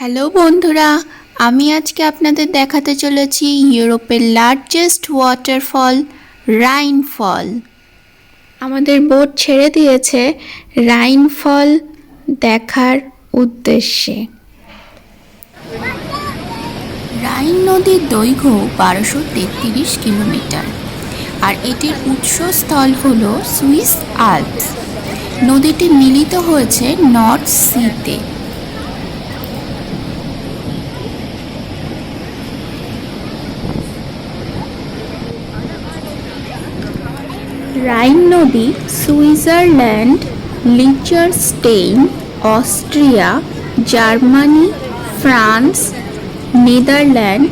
Hello বন্ধুরা, আমি আজকে আপনাদের দেখাতে চলেছি ইউরোপের লার্জেস্ট ওয়াটারফল রাইন ফল আমাদের বোট ছেড়ে দিয়েছে রাইন ফল দেখার উদ্দেশ্যে। রাইন নদীর দৈর্ঘ্য বারোশো তেত্রিশ কিলোমিটার, আর এটির উৎসস্থল হল সুইস আল্পস। নদীটি মিলিত হয়েছে নর্থ সিতে। রাইন নদী, Switzerland Liechtenstein Austria, Germany, France, Netherland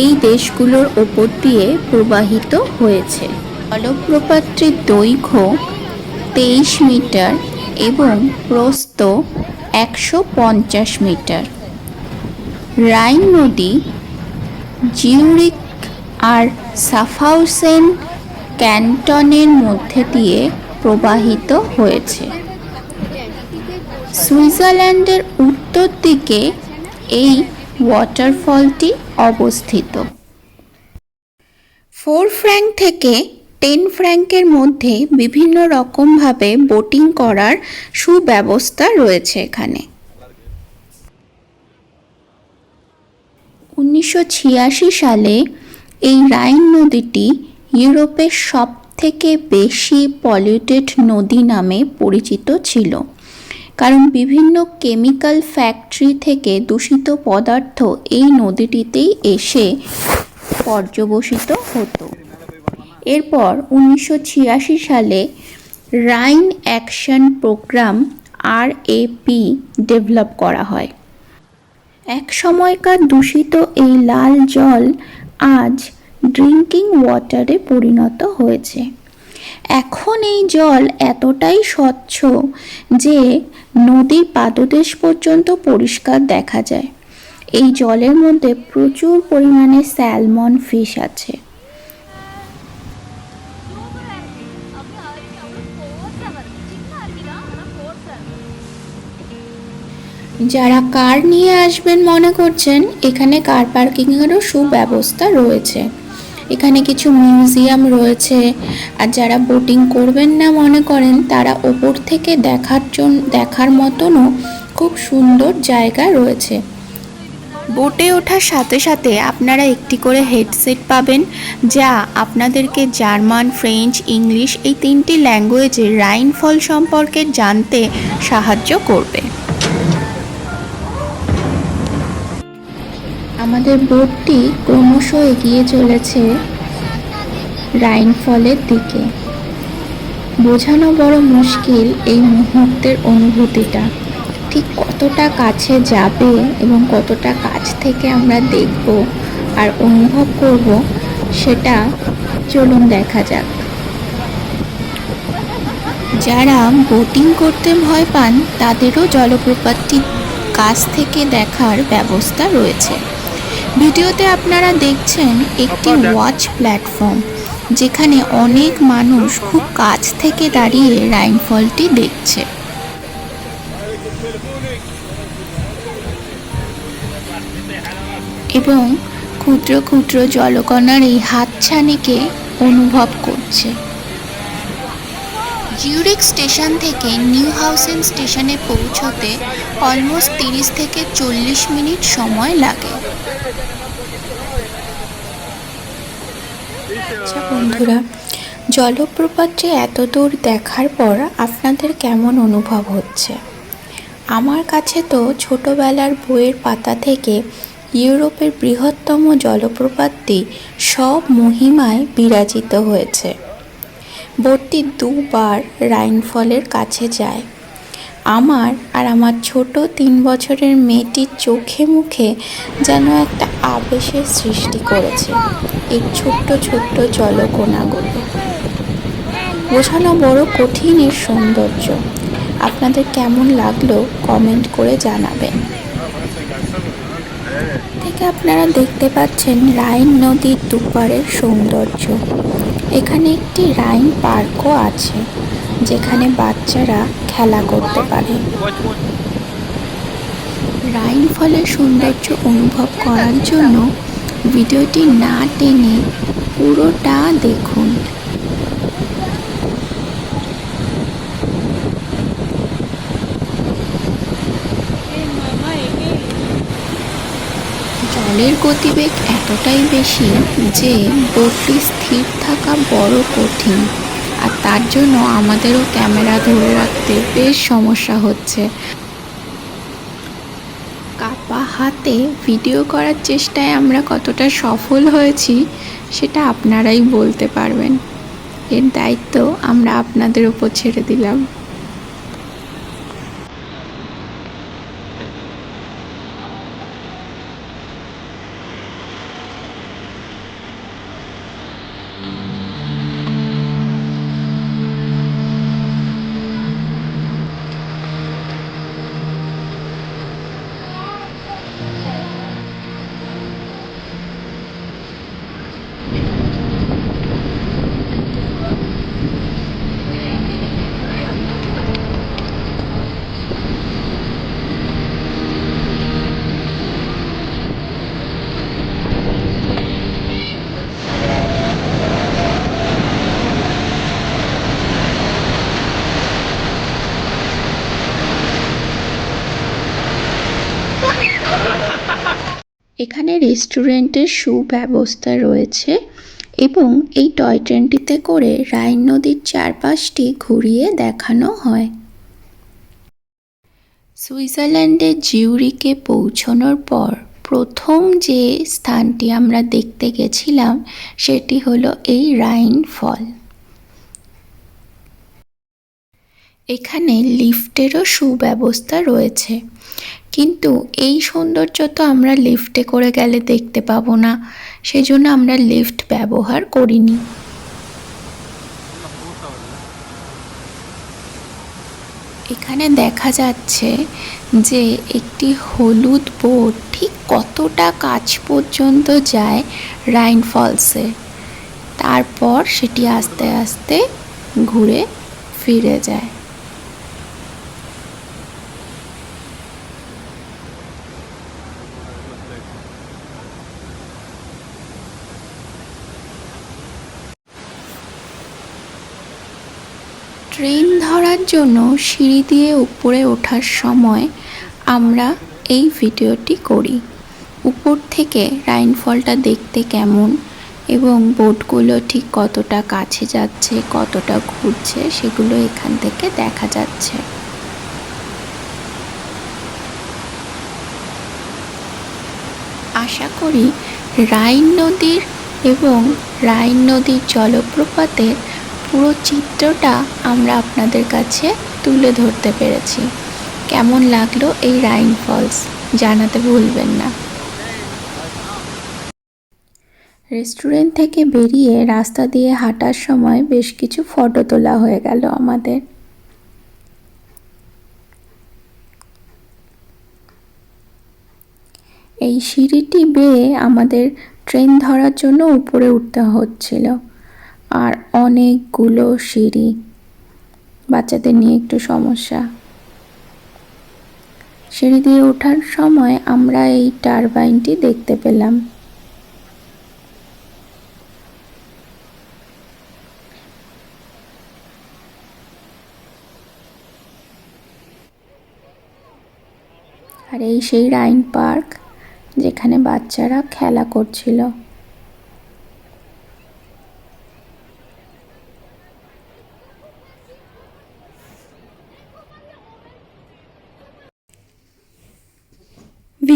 এই দেশগুলোর ওপর দিয়ে প্রবাহিত হয়েছে। জলপ্রপাতটির দৈর্ঘ্য তেইশ মিটার এবং প্রস্থ একশো পঞ্চাশ মিটার। রাইন নদী, জিউরিক আর সাফাউসেন ক্যান্টনের মধ্যে দিয়ে প্রবাহিত হয়েছে। সুইজারল্যান্ডের উত্তর দিকে এই ওয়াটারফলটি অবস্থিত। ফোর ফ্র্যাঙ্ক থেকে টেন ফ্র্যাঙ্কের মধ্যে বিভিন্ন রকমভাবে বোটিং করার সুব্যবস্থা রয়েছে এখানে। উনিশশো ছিয়াশি সালে এই রাইন নদীটি ইউরোপের সব থেকে বেশি পলিউটেড নদী নামে পরিচিত ছিল। কারণ বিভিন্ন কেমিক্যাল ফ্যাক্টরি থেকে দূষিত পদার্থ এই নদীটিতেই এসে পর্যবসিত হতো। এরপর উনিশশো ছিয়াশি সালে রাইন অ্যাকশন প্রোগ্রাম আর এপি ডেভেলপ করা হয়। এক সময়কার দূষিত এই লাল জল আজ ড্রিঙ্কিং ওয়াটারে পরিণত হয়েছে। এখন এই জল এতটাই স্বচ্ছ যে নদীর পাদদেশ পর্যন্ত পরিষ্কার দেখা যায়। এই জলের মধ্যে প্রচুর পরিমাণে স্যালমন ফিশ আছে। যারা কার নিয়ে আসবেন মনে করছেন, এখানে কার পার্কিংয়েরও সুব্যবস্থা রয়েছে। এখানে কিছু মিউজিয়াম রয়েছে। আর যারা বোটিং করবেন না মনে করেন, তারা ওপর থেকে দেখার জন্য দেখার মতনও খুব সুন্দর জায়গা রয়েছে। বোটে ওঠার সাথে সাথে আপনারা একটি করে হেডসেট পাবেন, যা আপনাদেরকে জার্মান, ফ্রেঞ্চ, ইংলিশ এই তিনটি ল্যাঙ্গুয়েজে রাইনফল সম্পর্কে জানতে সাহায্য করবে। আমাদের বোটটি ক্রমশ এগিয়ে চলেছে রাইনফলের দিকে। বোঝানো বড় মুশকিল এই মুহূর্তের অনুভূতিটা। ঠিক কতটা কাছে যাবে এবং কতটা কাছ থেকে আমরা দেখব আর অনুভব করব সেটা চলুন দেখা যাক। যারা বোটিং করতে ভয় পান, তাদেরও জলপ্রপাতটি কাছ থেকে দেখার ব্যবস্থা রয়েছে। ভিডিওতে আপনারা দেখছেন একটি ওয়াচ প্ল্যাটফর্ম যেখানে অনেক মানুষ খুব কাছ থেকে দাঁড়িয়ে রাইনফলটি দেখছে। এবং ক্ষুদ্র ক্ষুদ্র জলকণার এই হাতছানিকে অনুভব করছে। জিউরিক স্টেশন থেকে নিউ হাউসেন স্টেশনে পৌঁছতে অলমোস্ট তিরিশ থেকে চল্লিশ মিনিট সময় লাগে। আচ্ছা বন্ধুরা জলপ্রপাতটি এত দূর দেখার পর আপনাদের কেমন অনুভব হচ্ছে? আমার কাছে তো ছোটবেলার বইয়ের পাতা থেকে ইউরোপের বৃহত্তম জলপ্রপাতটি সব মহিমায় বিরাজিত হয়েছে। বোটটি দুবার রাইনফলের কাছে যায়। আমার আর আমার ছোট তিন বছরের মেয়েটির চোখে মুখে যেন একটা আবেশের সৃষ্টি করেছে, এই ছোট্ট ছোট্ট জলকোনাগুলো। বোঝানো বড় কঠিন এর সৌন্দর্য। আপনাদের কেমন লাগল কমেন্ট করে জানাবেন। থেকে আপনারা দেখতে পাচ্ছেন রাইন নদীর দুপারের সৌন্দর্য। এখানে একটি রাইন পার্কও আছে, যেখানে বাচ্চারা খেলা করতে পারে। রাইন ফলের সৌন্দর্য অনুভব করার জন্য ভিডিওটি না টেনে পুরোটা দেখুন জলের গতিবেগ এতটাই বেশি যে বোটটি স্থির থাকা বড় কঠিন। আর তার জন্য আমাদেরও ক্যামেরা ধরে রাখতে বেশ সমস্যা হচ্ছে। কাপা হাতে ভিডিও করার চেষ্টায় আমরা কতটা সফল হয়েছি, সেটা আপনারাই বলতে পারবেন। এর দায়িত্ব আমরা আপনাদের উপর ছেড়ে দিলাম। এখানে রেস্টুরেন্টের সুব্যবস্থা রয়েছে এবং এই টয় ট্রেনটিতে করে রাইন নদীর চারপাশটি ঘুরিয়ে দেখানো হয়। সুইজারল্যান্ডের জিউরিকে পৌঁছানোর পর প্রথম যে স্থানটি আমরা দেখতে গেছিলাম সেটি হলো এই রাইন ফল। এখানে লিফটেরও সুব্যবস্থা রয়েছে। কিন্তু এই সৌন্দর্য তো আমরা লিফটে করে গেলে দেখতে পাবো না। সেজন্য আমরা লিফট ব্যবহার করিনি। এখানে দেখা যাচ্ছে যে একটি হলুদ বোট ঠিক কতটা কাছ পর্যন্ত যায় রাইন ফলসে তারপর সেটি আস্তে আস্তে ঘুরে ফিরে যায়। ট্রেন ধরার জন্য সিঁড়ি দিয়ে উপরে ওঠার সময় আমরা এই ভিডিওটি করি। উপর থেকে রাইনফলটা দেখতে কেমন এবং বোটগুলো ঠিক কতটা কাছে যাচ্ছে, কতটা ঘুরছে সেগুলো এখান থেকে দেখা যাচ্ছে। আশা করি রাইন নদীর এবং রাইন নদীর জলপ্রপাতের পুরো চিত্রটা আমরা আপনাদের কাছে তুলে ধরতে পেরেছি। কেমন লাগল এই রাইন ফলস জানাতে ভুলবেন না। রেস্টুরেন্ট থেকে বেরিয়ে রাস্তা দিয়ে হাঁটার সময় বেশ কিছু ফটো তোলা হয়ে গেল আমাদের। এই সিঁড়িটি বেয়ে আমাদের ট্রেন ধরার জন্য উপরে উঠতে হচ্ছিল। আর অনেকগুলো সিঁড়ি। বাচ্চাদের নিয়ে একটু সমস্যা। সিঁড়ি দিয়ে ওঠার সময় আমরা এই টারবাইনটি দেখতে পেলাম। আর এই সেই রাইন পার্ক যেখানে বাচ্চারা খেলা করছিল।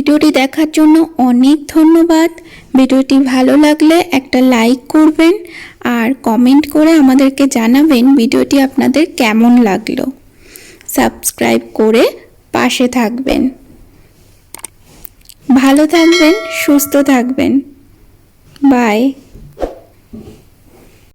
ভিডিওটি দেখার জন্য অনেক ধন্যবাদ। ভিডিওটি ভালো লাগলে একটা লাইক করবেন আর কমেন্ট করে আমাদেরকে জানাবেন ভিডিওটি আপনাদের কেমন লাগল। সাবস্ক্রাইব করে পাশে থাকবেন। ভালো থাকবেন, সুস্থ থাকবেন। বাই।